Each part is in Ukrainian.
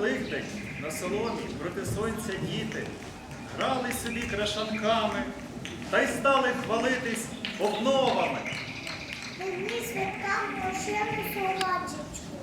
Великдень на соломі проти сонця діти, грали собі крашанками та й стали хвалитись обновами. Мені святкам пошили солодчичку.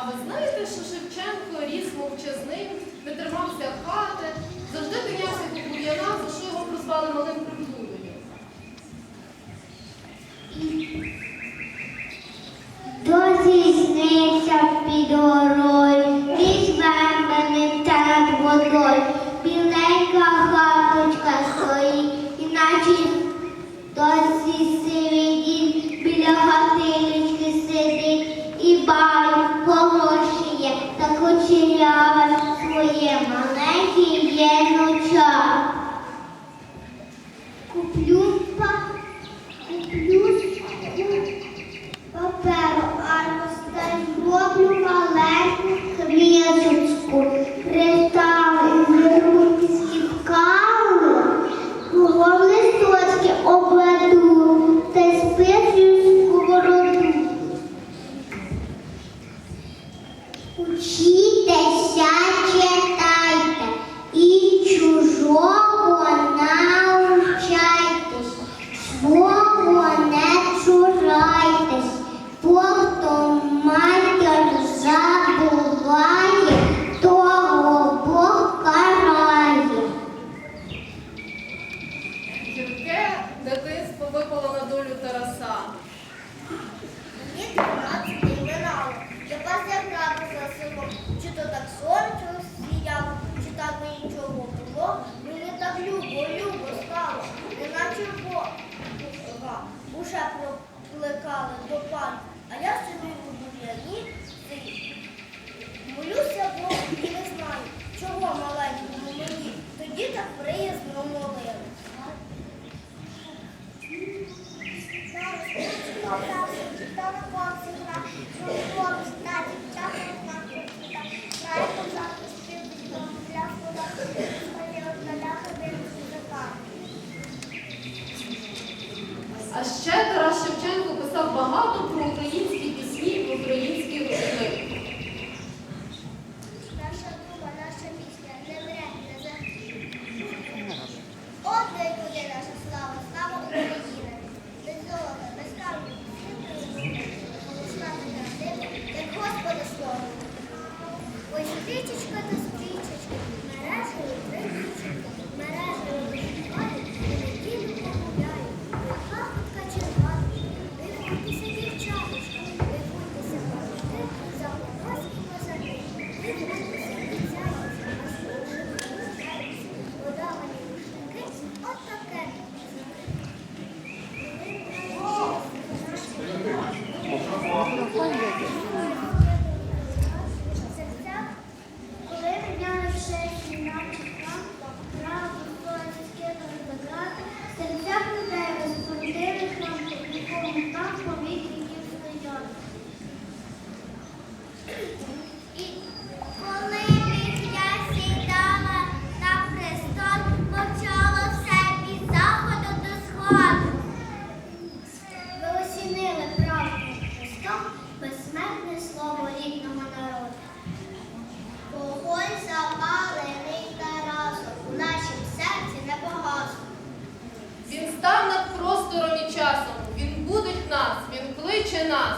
А ви знаєте, що Шевченко ріс мовчазним, не тримався хати, завжди тинявся до бур'яна, за що його прозвали малим приплуною? Досі снився під горою, між вербами та водой. біленька хаточка стоїть, іначе досі сивий дід біля хатиночки сидить і бачить та кучеряве своє маленьке єнуча. she Ой, стрічечка до стрічечки, мережею тричечка, мережею. question us.